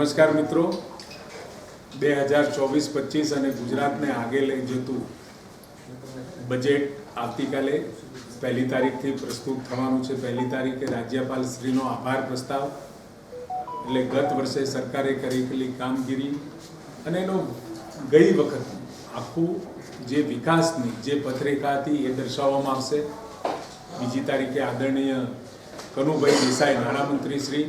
નમસ્કાર મિત્રો. બે હજાર ચોવીસ, પચીસ અને ગુજરાતને આગે લઈ જતું બજેટ આવતીકાલે પહેલી તારીખથી પ્રસ્તુત થવાનું છે. પહેલી તારીખે રાજ્યપાલ શ્રીનો આભાર પ્રસ્તાવ. એટલે ગત વર્ષે સરકારે કરેલી કામગીરી અને એનો ગઈ વખત આખું જે વિકાસની જે પત્રિકા હતી એ દર્શાવવામાં આવશે. બીજી તારીખે આદરણીય કનુભાઈ દેસાઈ, નાણામંત્રી શ્રી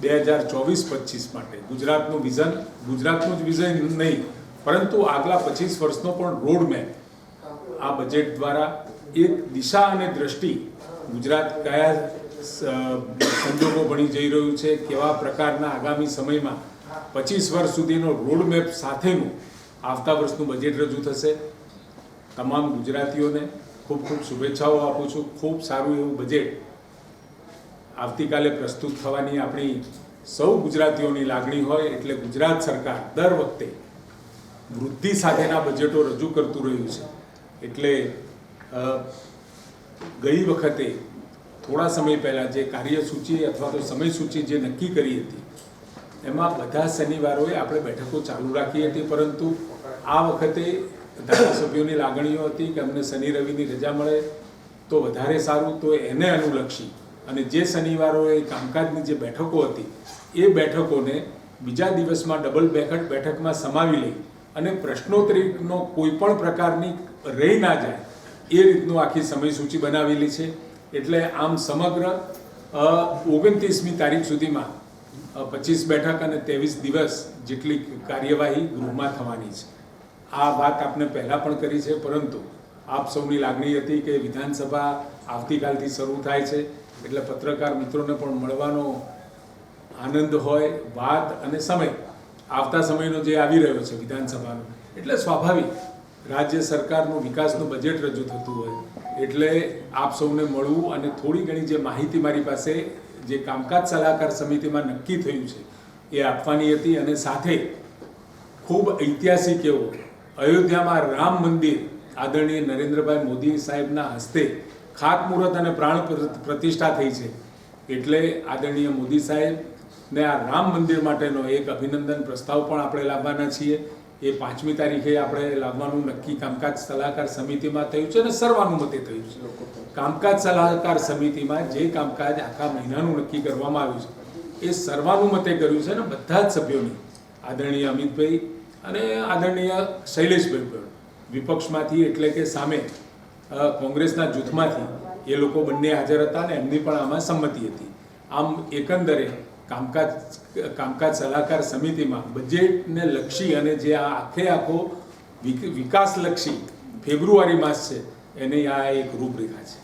બે હજાર ચોવીસ પચીસ માટે. ગુજરાતનું વિઝન, ગુજરાતનું જ વિઝન નહીં, પરંતુ આગલા પચીસ વર્ષનો પણ રોડ મેપ આ બજેટ દ્વારા એક દિશા અને દ્રષ્ટિ ગુજરાત કયા સંજોગો બની જઈ રહ્યું છે, કેવા પ્રકારના આગામી સમયમાં પચીસ વર્ષ સુધીનો રોડ મેપ સાથેનું આવતા વર્ષનું બજેટ રજૂ થશે. તમામ ગુજરાતીઓને ખૂબ ખૂબ શુભેચ્છાઓ આપું છું. ખૂબ સારું એવું બજેટ આવતીકાલે પ્રસ્તુત થવાની આપણી સૌ ગુજરાતીઓની લાગણી હોય એટલે ગુજરાત સરકાર દર વખતે વૃદ્ધિ સાથેના બજેટો રજૂ કરતું રહ્યું છે. એટલે ગઈ વખતે થોડા સમય પહેલાં જે કાર્યસૂચિ અથવા તો સમયસૂચિ જે નક્કી કરી હતી, એમાં બધા શનિવારોએ આપણે બેઠકો ચાલુ રાખી હતી, પરંતુ આ વખતે ધારાસભ્યોની લાગણીઓ હતી કે અમને શનિ રવિની રજા મળે તો વધારે સારું, તો એને અનુલક્ષી અને જે શનિવારોએ કામકાજની જે બેઠકો હતી, એ બેઠકોને બીજા દિવસમાં ડબલ બેઠક બેઠકમાં સમાવી લઈ અને પ્રશ્નોત્તરીનો કોઈ પણ પ્રકારની રહી ના જાય, એ રીતનું આખી સમયસૂચિ બનાવેલી છે. એટલે આમ સમગ્ર ઓગણત્રીસમી તારીખ સુધીમાં પચીસ બેઠક અને ત્રેવીસ દિવસ જેટલી કાર્યવાહી ગૃહમાં થવાની છે. આ વાત આપને પહેલાં પણ કરી છે, પરંતુ આપ સૌની લાગણી હતી કે વિધાનસભા આવતીકાલથી શરૂ થાય છે. એટલે પત્રકાર મિત્રોને પણ મળવાનો આનંદ હોય, વાત અને સમય આવતા સમયનો જે આવી રહ્યો છે વિધાનસભાનો. એટલે સ્વાભાવિક રાજ્ય સરકારનું વિકાસનું બજેટ રજૂ થતું હોય, એટલે આપ સૌને મળવું અને થોડી ઘણી જે માહિતી મારી પાસે, જે કામકાજ સલાહકાર સમિતિમાં નક્કી થયું છે, એ આપવાની હતી અને સાથે ખૂબ ઐતિહાસિક એવો અયોધ્યામાં રામ મંદિર આદરણીય નરેન્દ્રભાઈ મોદી સાહેબના હસ્તે ખાતમુહૂર્ત અને પ્રાણ પ્ર- પ્રતિષ્ઠા થઈ છે. એટલે આદરણીય મોદી સાહેબને આ રામ મંદિર માટેનો એક અભિનંદન પ્રસ્તાવ પણ આપણે લાવવાના છીએ. એ પાંચમી તારીખે આપણે લાવવાનું નક્કી કામકાજ સલાહકાર સમિતિમાં થયું છે અને સર્વાનુમતે થયું છે. કામકાજ સલાહકાર સમિતિમાં જે કામકાજ આખા મહિનાનું નક્કી કરવામાં આવ્યું છે, એ સર્વાનુમતે કર્યું છે અને બધા જ સભ્યોની, આદરણીય અમિતભાઈ અને આદરણીય શૈલેષભાઈ પણ વિપક્ષમાંથી એટલે કે સામે કોંગ્રેસના જૂથમાંથી એ લોકો બંને હાજર હતા અને એમની પણ આમાં સંમતિ હતી. આમ એકંદરે કામકાજ કામકાજ સલાહકાર સમિતિમાં બજેટને લક્ષી અને જે આ આખે આખો વિકાસલક્ષી ફેબ્રુઆરી માસ છે, એની આ એક રૂપરેખા છે.